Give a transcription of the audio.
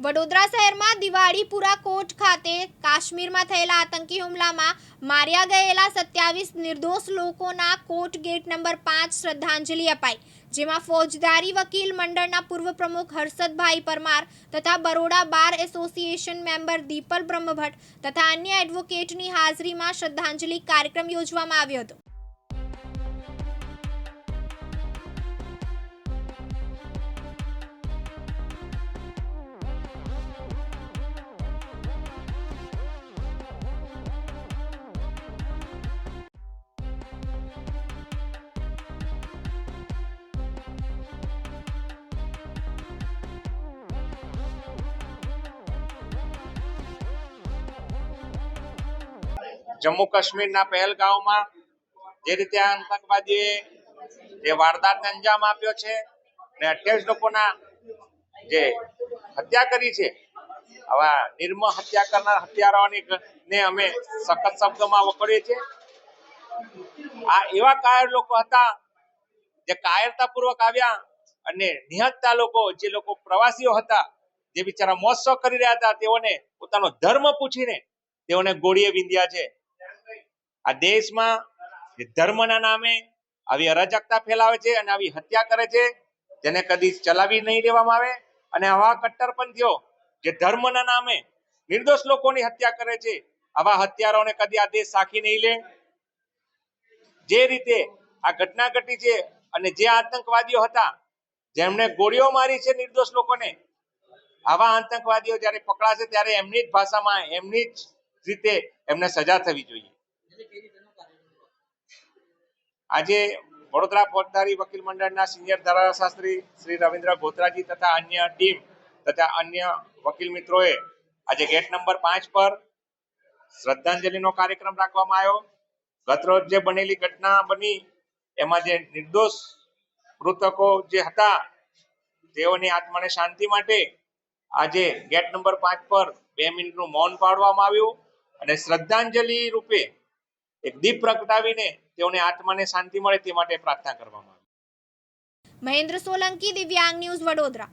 વડોદરા શહેરમાં દિવાળીપુરા કોટ ખાતે કાશ્મીરમાં થયેલા આતંકી હુમલામાં માર્યા ગયેલા સત્યાવીસ નિર્દોષ લોકોના કોર્ટ ગેટ નંબર પાંચ શ્રદ્ધાંજલિ અપાઈ, જેમાં ફોજદારી વકીલ મંડળના પૂર્વ પ્રમુખ હર્ષદભાઈ પરમાર તથા Baroda bar association member Dipal Brahmbhatt તથા અન્ય એડવોકેટની હાજરીમાં શ્રદ્ધાંજલિ કાર્યક્રમ યોજવામાં આવ્યો હતો. જમ્મુ કાશ્મીરના પહેલગાંવમાં જે રીતે આ આતંકવાદીએ જે વારદાતને અંજામ આપ્યો છે અને અઠ્યાવીસ લોકોના જે હત્યા કરી છે, આવા નિર્મ હત્યા કરનાર હત્યારાઓની ને અમે સખત શબ્દોમાં વખોડીએ છીએ. આ એવા કાયર લોકો હતા, જે કાયરતાપૂર્વક આવ્યા અને નિહતતા લોકો, જે લોકો પ્રવાસીઓ હતા, જે બિચારા મહોત્સવ કરી રહ્યા હતા, તેઓને પોતાનો ધર્મ પૂછીને તેઓને ગોળીએ વિંધ્યા છે. આ દેશમાં ધર્મના નામે આવી અરાજકતા ફેલાવે છે અને આવી હત્યા કરે છે જેને કદી ચલાવી નહીં દેવામાં આવે. અને આવા કટ્ટરપંથીઓ જે ધર્મના નામે નિર્દોષ લોકોની હત્યા કરે છે, આવા હત્યારાઓને કદી આ દેશ સાખી નહીં લે. જે રીતે આ ઘટના ઘટી છે અને જે આતંકવાદીઓ હતા, જેમણે ગોળીઓ મારી છે નિર્દોષ લોકોને, આવા આતંકવાદીઓ જ્યારે પકડાશે ત્યારે એમની જ ભાષામાં, એમની જ રીતે એમને સજા થવી જોઈએ. આજે વડોદરા ફોજદારી વકીલ મંડળના સિનિયર ધારાશાસ્ત્રી શ્રી રવિન્દ્ર ગોત્રાજી તથા અન્ય ટીમ તથા અન્ય વકીલ મિત્રોએ આજે ગેટ નંબર પાંચ પર શ્રદ્ધાંજલિનો કાર્યક્રમ રાખવામાં આવ્યો. ગતરોજ જે બનેલી ઘટના બની, એમાં જે નિર્દોષ મૃતકો જે હતા, તેઓની આત્માને શાંતિ માટે આજે ગેટ નંબર પાંચ પર બે મિનિટનું મૌન પાડવામાં આવ્યું અને શ્રદ્ધાંજલિ રૂપે એક દીપ પ્રગટાવીને તેઓને આત્માને શાંતિ મળે તે માટે પ્રાર્થના કરવામાં આવી. મહેન્દ્ર સોલંકી દિવ્યાંગ ન્યૂઝ વડોદરા.